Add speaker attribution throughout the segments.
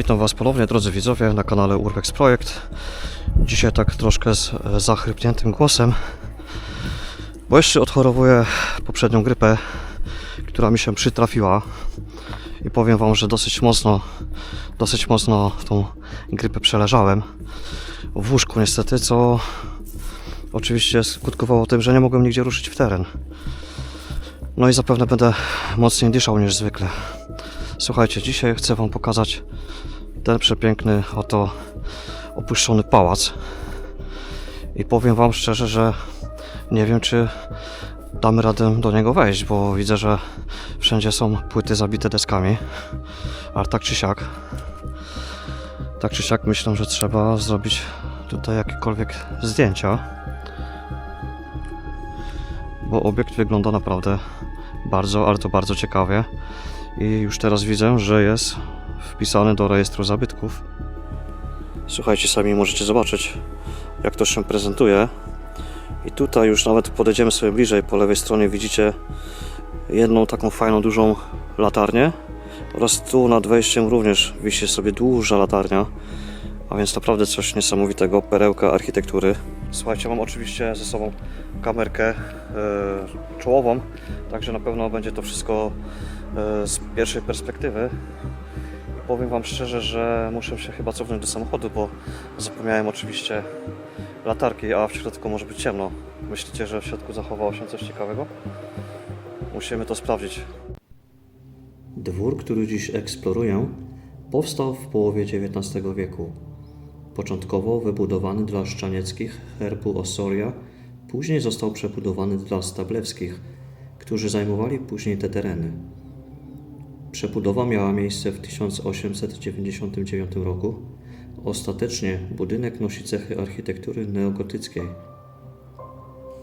Speaker 1: Witam Was ponownie, drodzy widzowie, na kanale Urbex Projekt. Dzisiaj tak troszkę z e, zachrypniętym głosem, bo jeszcze odchorowuję poprzednią grypę, która mi się przytrafiła. I powiem Wam, że dosyć mocno, dosyć mocno tą grypę przeleżałem. W łóżku niestety, co oczywiście skutkowało tym, że nie mogłem nigdzie ruszyć w teren. No i zapewne będę mocniej dyszał niż zwykle. Słuchajcie, dzisiaj chcę Wam pokazać ten przepiękny, oto opuszczony pałac. I powiem Wam szczerze, że nie wiem, czy damy radę do niego wejść, bo widzę, że wszędzie są płyty zabite deskami. Ale tak czy siak, tak czy siak myślę, że trzeba zrobić tutaj jakiekolwiek zdjęcia. Bo obiekt wygląda naprawdę bardzo, ale to bardzo ciekawie. I już teraz widzę, że jest wpisany do rejestru zabytków. Słuchajcie, sami możecie zobaczyć, jak to się prezentuje. I tutaj już nawet podejdziemy sobie bliżej. Po lewej stronie widzicie jedną taką fajną, dużą latarnię. Oraz tu nad wejściem również wisi sobie duża latarnia. A więc naprawdę coś niesamowitego, perełka architektury. Słuchajcie, mam oczywiście ze sobą kamerkę e, czołową, także na pewno będzie to wszystko e, z pierwszej perspektywy. Powiem Wam szczerze, że muszę się chyba cofnąć do samochodu, bo zapomniałem oczywiście latarki, a w środku może być ciemno. Myślicie, że w środku zachowało się coś ciekawego? Musimy to sprawdzić. Dwór, który dziś eksploruję, powstał w połowie XIX wieku. Początkowo wybudowany dla szczanieckich herbu Osoria, później został przebudowany dla stablewskich, którzy zajmowali później te tereny. Przebudowa miała miejsce w 1899 roku. Ostatecznie budynek nosi cechy architektury neogotyckiej.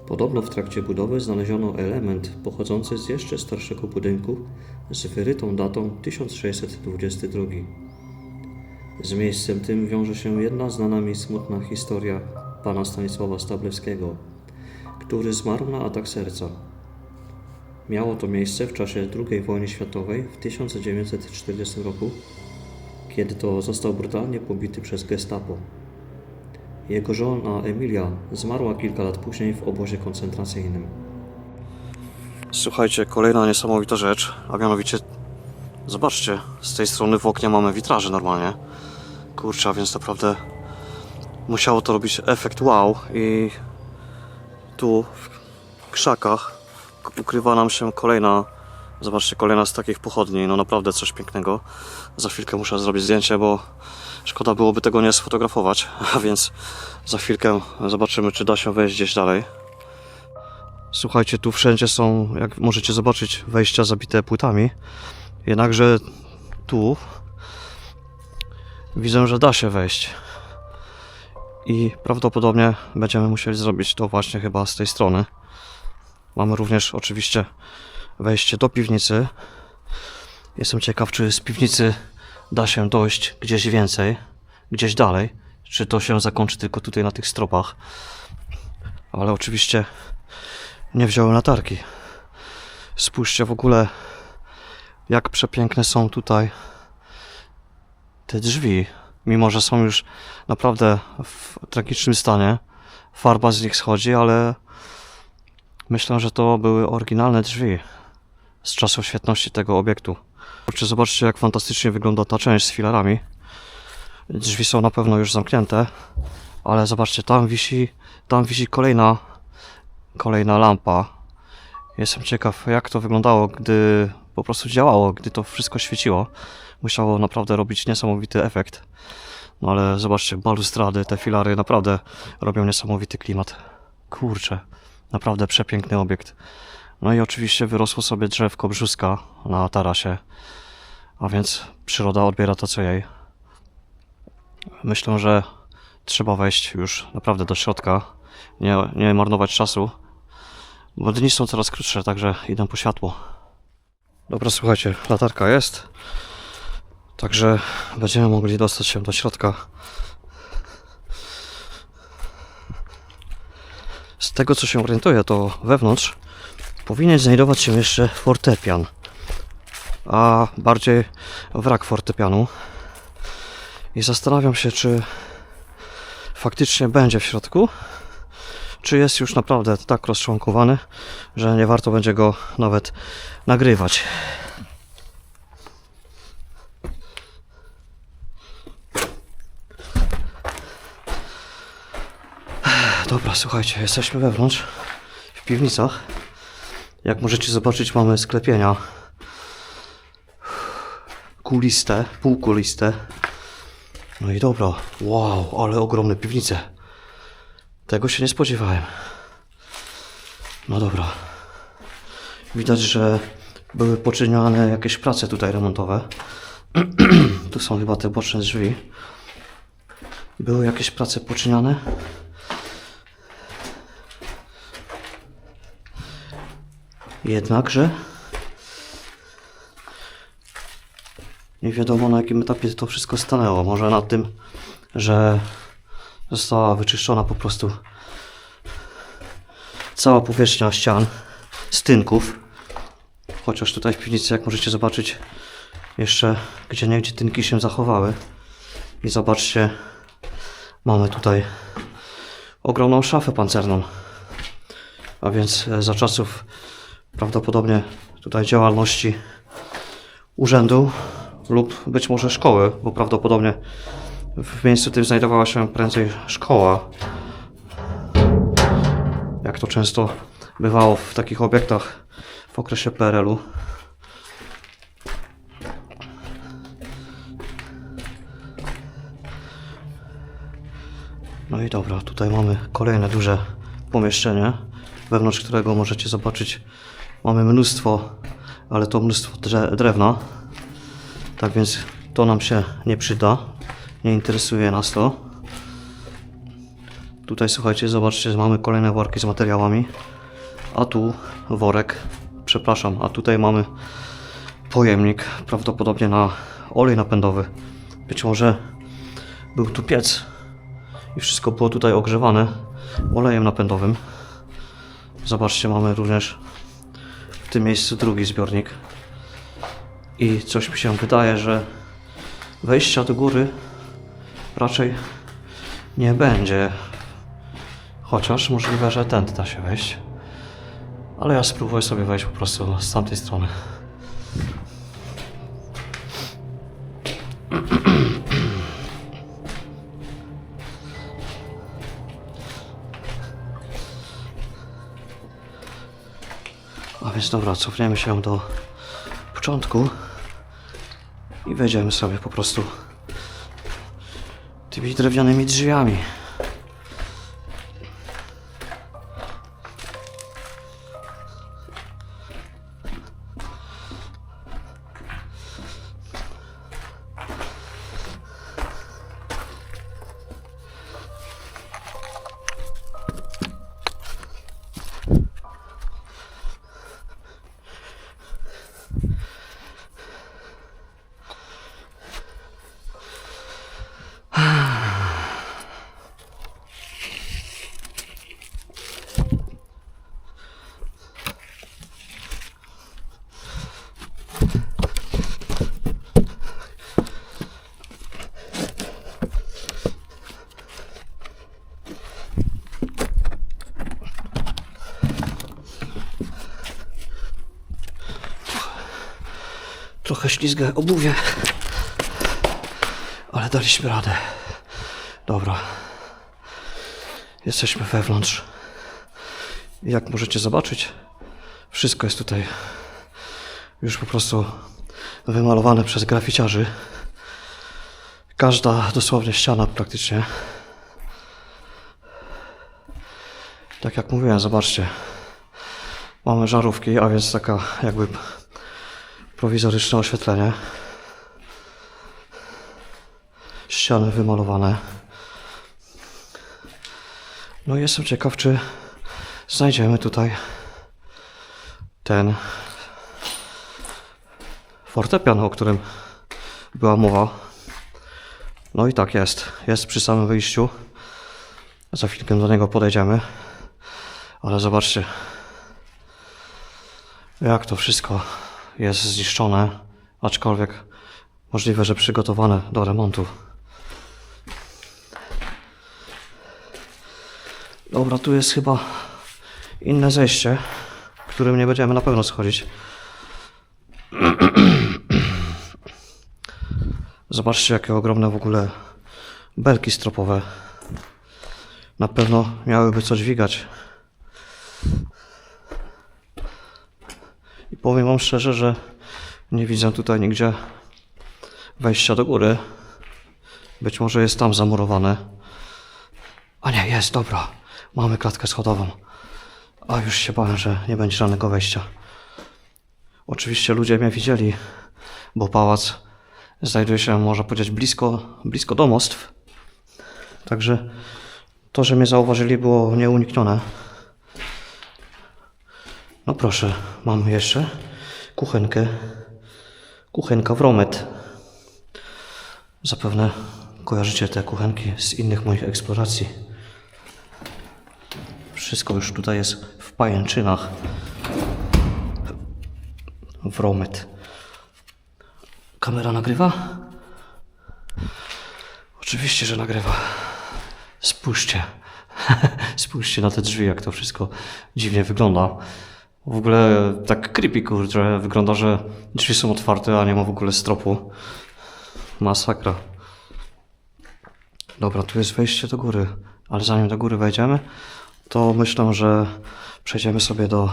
Speaker 1: Podobno w trakcie budowy znaleziono element pochodzący z jeszcze starszego budynku z wyrytą datą 1622. Z miejscem tym wiąże się jedna znana mi smutna historia pana Stanisława Stablewskiego, który zmarł na atak serca. Miało to miejsce w czasie II wojny światowej w 1940 roku, kiedy to został brutalnie pobity przez gestapo. Jego żona Emilia zmarła kilka lat później w obozie koncentracyjnym. Słuchajcie, kolejna niesamowita rzecz, a mianowicie zobaczcie, z tej strony w oknie mamy witraże normalnie. Kurczę, więc naprawdę musiało to robić efekt wow i tu w krzakach ukrywa nam się kolejna, zobaczcie, kolejna z takich pochodni, no naprawdę coś pięknego. Za chwilkę muszę zrobić zdjęcie, bo szkoda byłoby tego nie sfotografować, a więc za chwilkę zobaczymy, czy da się wejść gdzieś dalej. Słuchajcie, tu wszędzie są, jak możecie zobaczyć, wejścia zabite płytami, jednakże tu widzę, że da się wejść. I prawdopodobnie będziemy musieli zrobić to właśnie chyba z tej strony. Mamy również oczywiście wejście do piwnicy. Jestem ciekaw, czy z piwnicy da się dojść gdzieś więcej, gdzieś dalej. Czy to się zakończy tylko tutaj na tych stropach. Ale oczywiście nie wziąłem latarki. Spójrzcie w ogóle, jak przepiękne są tutaj te drzwi. Mimo, że są już naprawdę w tragicznym stanie. Farba z nich schodzi, ale Myślę, że to były oryginalne drzwi z czasów świetności tego obiektu. Kurczę, zobaczcie jak fantastycznie wygląda ta część z filarami. Drzwi są na pewno już zamknięte, ale zobaczcie, tam wisi, tam wisi kolejna, kolejna lampa. Jestem ciekaw jak to wyglądało, gdy po prostu działało, gdy to wszystko świeciło. Musiało naprawdę robić niesamowity efekt. No ale zobaczcie, balustrady, te filary naprawdę robią niesamowity klimat. Kurczę. Naprawdę przepiękny obiekt. No i oczywiście wyrosło sobie drzewko brzuska na tarasie, a więc przyroda odbiera to co jej. Myślę, że trzeba wejść już naprawdę do środka, nie, nie marnować czasu, bo dni są coraz krótsze, także idę po światło. Dobra, słuchajcie, latarka jest, także będziemy mogli dostać się do środka. Z tego co się orientuję, to wewnątrz powinien znajdować się jeszcze fortepian, a bardziej wrak fortepianu. I zastanawiam się, czy faktycznie będzie w środku, czy jest już naprawdę tak rozczłonkowany, że nie warto będzie go nawet nagrywać. Dobra, słuchajcie, jesteśmy wewnątrz, w piwnicach. Jak możecie zobaczyć, mamy sklepienia kuliste, półkuliste. No i dobra, wow, ale ogromne piwnice. Tego się nie spodziewałem. No dobra. Widać, że były poczynione jakieś prace tutaj remontowe. tu są chyba te boczne drzwi. Były jakieś prace poczyniane. Jednakże nie wiadomo na jakim etapie to wszystko stanęło. Może na tym, że została wyczyszczona po prostu cała powierzchnia ścian z tynków. Chociaż tutaj w piwnicy, jak możecie zobaczyć, jeszcze gdzie niegdzie tynki się zachowały. I zobaczcie, mamy tutaj ogromną szafę pancerną. A więc e, za czasów prawdopodobnie tutaj działalności urzędu lub być może szkoły, bo prawdopodobnie w miejscu tym znajdowała się prędzej szkoła. Jak to często bywało w takich obiektach w okresie PRL-u. No i dobra, tutaj mamy kolejne duże pomieszczenie, wewnątrz którego możecie zobaczyć, mamy mnóstwo, ale to mnóstwo drewna. Tak więc to nam się nie przyda. Nie interesuje nas to. Tutaj słuchajcie, zobaczcie, mamy kolejne worki z materiałami. A tu worek, przepraszam, a tutaj mamy pojemnik, prawdopodobnie na olej napędowy. Być może był tu piec i wszystko było tutaj ogrzewane olejem napędowym. Zobaczcie, mamy również w tym miejscu drugi zbiornik. I coś mi się wydaje, że wejścia do góry raczej nie będzie. Chociaż możliwe, że tędy da się wejść. Ale ja spróbuję sobie wejść po prostu z tamtej strony. Więc dobra, cofniemy się do początku i wejdziemy sobie po prostu tymi drewnianymi drzwiami. Trochę ślizgę obuwie, ale daliśmy radę. Dobra. Jesteśmy wewnątrz. Jak możecie zobaczyć, wszystko jest tutaj już po prostu wymalowane przez graficiarzy. Każda dosłownie ściana praktycznie. Tak jak mówiłem, zobaczcie. Mamy żarówki, a więc taka jakby prowizoryczne oświetlenie. Ściany wymalowane. No i jestem ciekaw, czy znajdziemy tutaj ten fortepian, o którym była mowa. No i tak jest. Jest przy samym wyjściu. Za chwilkę do niego podejdziemy. Ale zobaczcie, jak to wszystko jest zniszczone, aczkolwiek możliwe, że przygotowane do remontu. Dobra, tu jest chyba inne zejście, którym nie będziemy na pewno schodzić. Zobaczcie, jakie ogromne w ogóle belki stropowe. Na pewno miałyby co dźwigać. I powiem Wam szczerze, że nie widzę tutaj nigdzie wejścia do góry. Być może jest tam zamurowane. A nie, jest, dobra. Mamy klatkę schodową. A już się bałem, że nie będzie żadnego wejścia. Oczywiście ludzie mnie widzieli, bo pałac znajduje się, można powiedzieć, blisko, blisko domostw. Także to, że mnie zauważyli, było nieuniknione. No proszę, mamy jeszcze kuchenkę. Kuchenka w Romet. Zapewne kojarzycie te kuchenki z innych moich eksploracji. Wszystko już tutaj jest w pajęczynach. W Romet. Kamera nagrywa? Oczywiście, że nagrywa. Spójrzcie. Spójrzcie na te drzwi, jak to wszystko dziwnie wygląda. W ogóle tak creepy, kurczę. Wygląda, że drzwi są otwarte, a nie ma w ogóle stropu. Masakra. Dobra, tu jest wejście do góry, ale zanim do góry wejdziemy, to myślę, że przejdziemy sobie do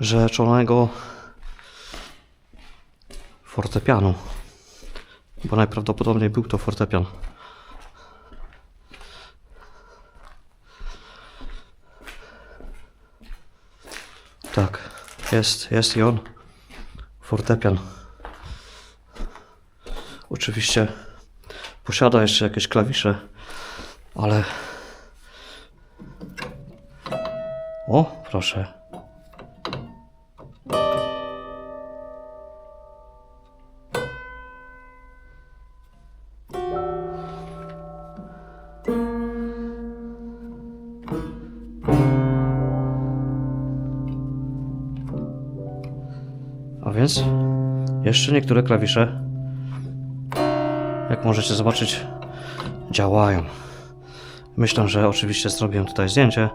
Speaker 1: rzeczonego fortepianu. Bo najprawdopodobniej był to fortepian. Tak, jest, jest i on. Fortepian. Oczywiście posiada jeszcze jakieś klawisze, ale. O, proszę. Więc jeszcze niektóre klawisze jak możecie zobaczyć, działają. Myślę, że oczywiście zrobię tutaj zdjęcie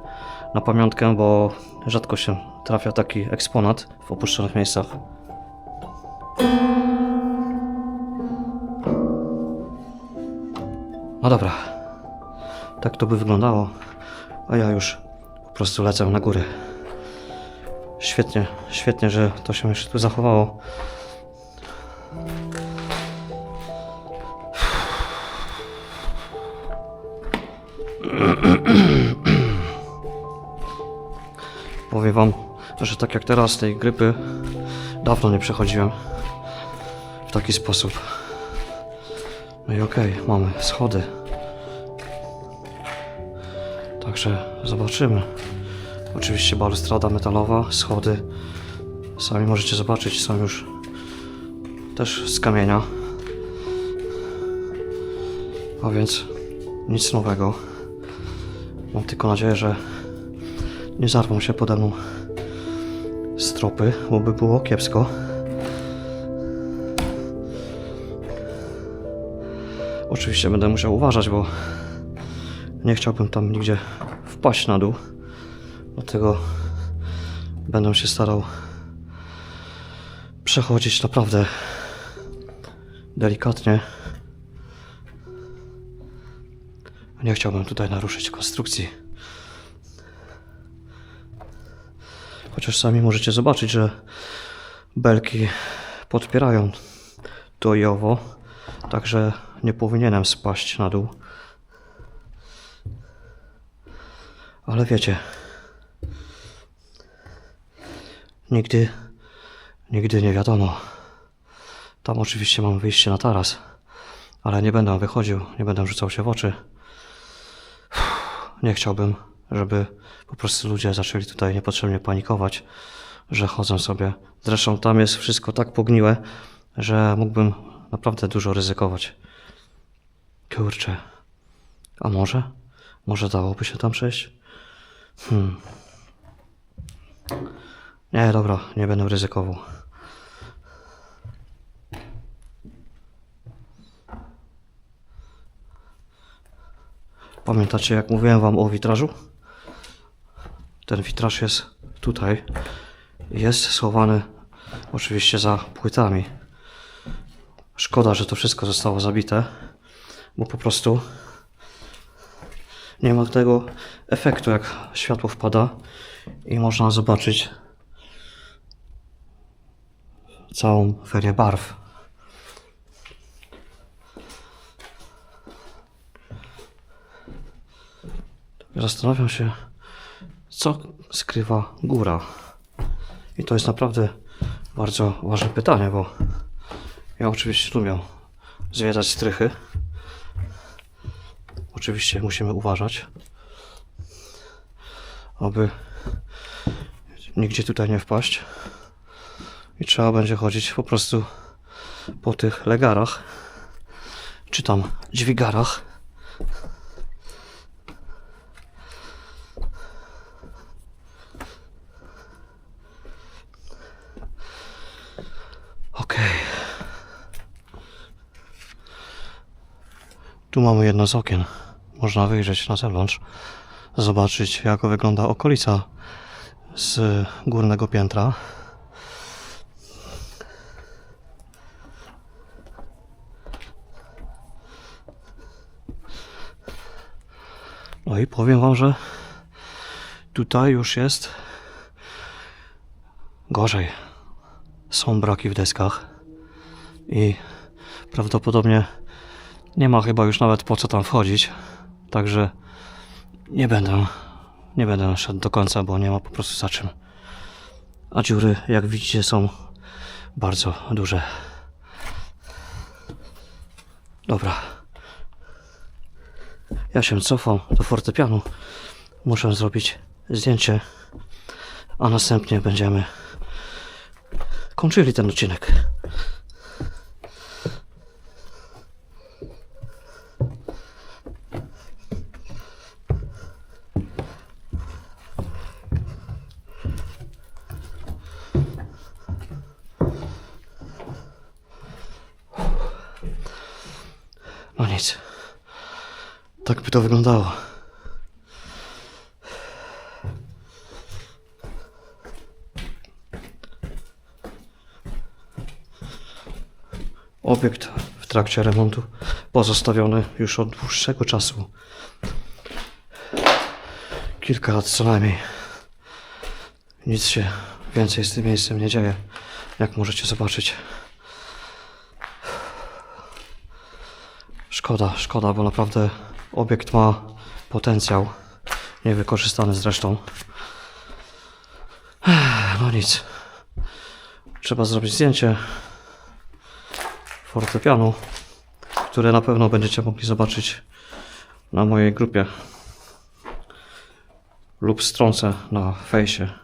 Speaker 1: na pamiątkę, bo rzadko się trafia taki eksponat w opuszczonych miejscach. No dobra, tak to by wyglądało, a ja już po prostu lecę na górę. Świetnie, świetnie, że to się jeszcze tu zachowało. Powiem wam, że tak jak teraz tej grypy dawno nie przechodziłem w taki sposób. No i okej, mamy schody. Także zobaczymy. Oczywiście balustrada metalowa, schody. Sami możecie zobaczyć, są już też z kamienia. A więc nic nowego. Mam tylko nadzieję, że nie zarwą się pode mną stropy, bo by było kiepsko. Oczywiście będę musiał uważać, bo nie chciałbym tam nigdzie wpaść na dół. Dlatego będę się starał przechodzić naprawdę delikatnie. Nie chciałbym tutaj naruszyć konstrukcji. Chociaż sami możecie zobaczyć, że belki podpierają to i owo, także nie powinienem spaść na dół. Ale wiecie, nigdy, nigdy nie wiadomo. Tam oczywiście mam wyjście na taras, ale nie będę wychodził, nie będę rzucał się w oczy. Nie chciałbym, żeby po prostu ludzie zaczęli tutaj niepotrzebnie panikować, że chodzą sobie. Zresztą tam jest wszystko tak pogniłe, że mógłbym naprawdę dużo ryzykować. Kurczę. A może? Może dałoby się tam przejść? Hmm. Nie, dobra, nie będę ryzykował. Pamiętacie, jak mówiłem Wam o witrażu? Ten witraż jest tutaj. Jest schowany oczywiście za płytami. Szkoda, że to wszystko zostało zabite, bo po prostu nie ma tego efektu, jak światło wpada i można zobaczyć całą ferię barw. Zastanawiam się, co skrywa góra. I to jest naprawdę bardzo ważne pytanie, bo ja oczywiście lubię zwiedzać strychy. Oczywiście musimy uważać, aby nigdzie tutaj nie wpaść. I trzeba będzie chodzić po prostu po tych legarach, czy tam dźwigarach. Okej. Tu mamy jedno z okien. Można wyjrzeć na zewnątrz, zobaczyć jak wygląda okolica z górnego piętra. I powiem wam, że tutaj już jest gorzej. Są braki w deskach i prawdopodobnie nie ma chyba już nawet po co tam wchodzić. Także nie będę, nie będę szedł do końca, bo nie ma po prostu za czym. A dziury, jak widzicie, są bardzo duże. Dobra. Ja się cofam do fortepianu. Muszę zrobić zdjęcie, a następnie będziemy kończyli ten odcinek. No nic. Tak by to wyglądało. Obiekt w trakcie remontu pozostawiony już od dłuższego czasu. Kilka lat co najmniej. Nic się więcej z tym miejscem nie dzieje, jak możecie zobaczyć. Szkoda, szkoda, bo naprawdę obiekt ma potencjał. Niewykorzystany zresztą. No nic. Trzeba zrobić zdjęcie fortepianu, które na pewno będziecie mogli zobaczyć na mojej grupie lub stronce na fejsie.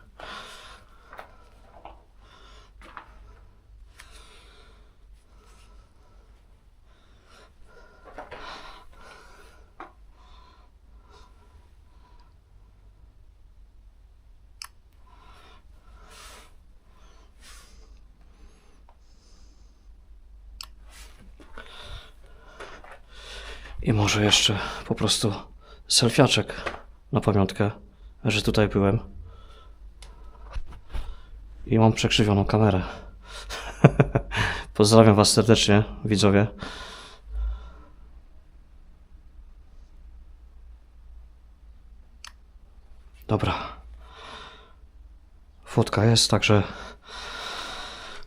Speaker 1: I może jeszcze po prostu selfiaczek na pamiątkę, że tutaj byłem. I mam przekrzywioną kamerę. Pozdrawiam Was serdecznie, widzowie. Dobra. Fotka jest, także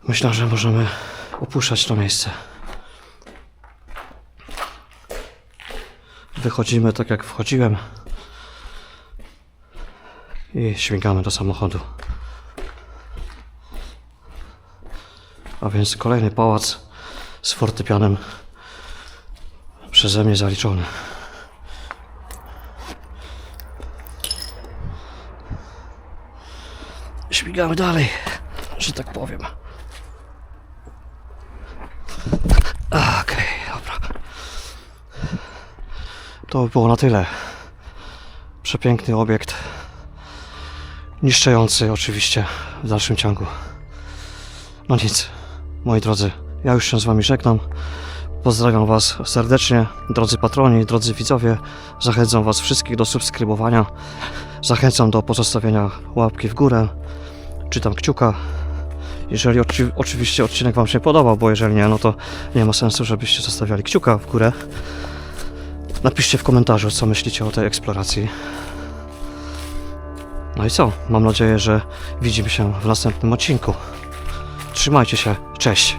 Speaker 1: myślę, że możemy opuszczać to miejsce. Wychodzimy tak jak wchodziłem i śmigamy do samochodu. A więc kolejny pałac z fortepianem przeze mnie zaliczony. Śmigamy dalej, że tak powiem. Okej, dobra. To by było na tyle. Przepiękny obiekt. Niszczący oczywiście w dalszym ciągu. No nic, moi drodzy, ja już się z wami żegnam. Pozdrawiam Was serdecznie, drodzy patroni, drodzy widzowie. Zachęcam Was wszystkich do subskrybowania. Zachęcam do pozostawienia łapki w górę, czy tam kciuka. Jeżeli oczy, oczywiście odcinek Wam się podobał, bo jeżeli nie, no to nie ma sensu, żebyście zostawiali kciuka w górę. Napiszcie w komentarzu, co myślicie o tej eksploracji. No i co? Mam nadzieję, że widzimy się w następnym odcinku. Trzymajcie się, cześć!